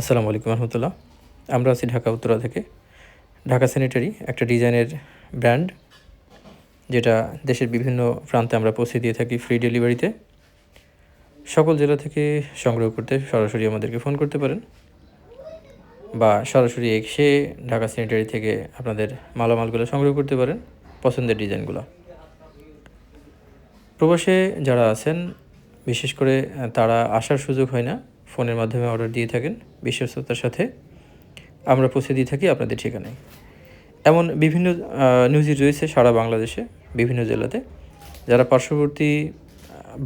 আসসালামু আলাইকুম রহমতুল্লাহ। আমরা আছি ঢাকা, উত্তরা থেকে। ঢাকা স্যানিটারি একটা ডিজাইনের ব্র্যান্ড, যেটা দেশের বিভিন্ন প্রান্তে আমরা পৌঁছে দিয়ে থাকি ফ্রি ডেলিভারিতে সকল জেলা থেকে সংগ্রহ করতে সরাসরি আমাদেরকে ফোন করতে পারেন। বা সরাসরি এসে ঢাকা স্যানিটারি থেকে আপনাদের মালামালগুলো সংগ্রহ করতে পারেন, পছন্দের ডিজাইনগুলো। প্রবাসে যারা আছেন, বিশেষ করে তারা আসার সুযোগ হয় না। ফোনের মাধ্যমে অর্ডার দিয়ে থাকেন, বিশ্বস্ততার সাথে আমরা পৌঁছে দিয়ে থাকি আপনাদের ঠিকানায়। এমন বিভিন্ন নিউজই রয়েছে সারা বাংলাদেশে, বিভিন্ন জেলাতে। যারা পার্শ্ববর্তী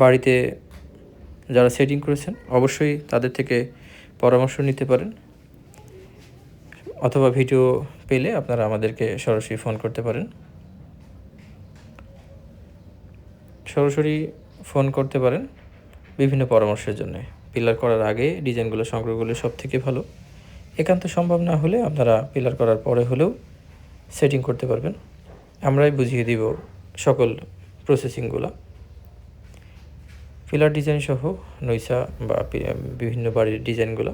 বাড়িতে যারা সেটিং করেছেন, অবশ্যই তাদের থেকে পরামর্শ নিতে পারেন। অথবা ভিডিও পেলে আপনারা আমাদেরকে সরাসরি ফোন করতে পারেন। সরাসরি ফোন করতে পারেন বিভিন্ন পরামর্শের জন্য। পিলার করার আগে ডিজাইনগুলো সংগ্রহ করলে সব থেকে ভালো। একান্ত সম্ভব না হলে আপনারা পিলার করার পরে হলেও সেটিং করতে পারবেন। আমরাই বুঝিয়ে দিব সকল প্রসেসিংগুলো পিলার ডিজাইন সহ নৈসা বা বিভিন্ন বাড়ির ডিজাইনগুলো।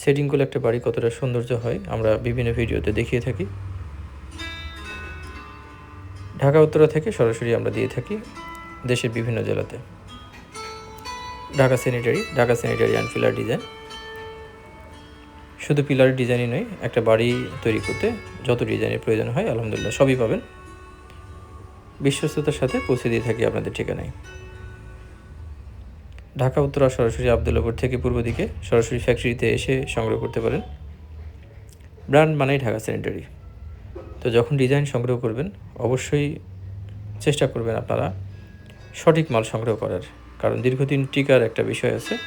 সেটিংগুলো একটা বাড়ি কতটা সৌন্দর্য হয় আমরা বিভিন্ন ভিডিওতে দেখিয়ে থাকি। ঢাকা, উত্তরা থেকে সরাসরি আমরা দিয়ে থাকি দেশের বিভিন্ন জেলাতে। Dhaka sanitary Dhaka sanitary and pillar design শুধু পিলার ডিজাইনই নয়, একটা বাড়ি তৈরি করতে যত ডিজাইনের প্রয়োজন হয়, আলহামদুলিল্লাহ সবই পাবেন। বিশ্বস্ততার সাথে পৌঁছে দিয়ে থাকি আপনাদের ঠিকানায়। ঢাকা, উত্তরা সরাসরি আবদুল্লাপুর থেকে পূর্ব দিকে সরাসরি ফ্যাক্টরিতে এসে সংগ্রহ করতে পারেন। ব্র্যান্ড মানেই ঢাকা স্যানিটারি তো যখন ডিজাইন সংগ্রহ করবেন, অবশ্যই চেষ্টা করবেন আপনারা সঠিক মাল সংগ্রহ করার। কারণ দীর্ঘদিন টিকার একটা বিষয় আছে।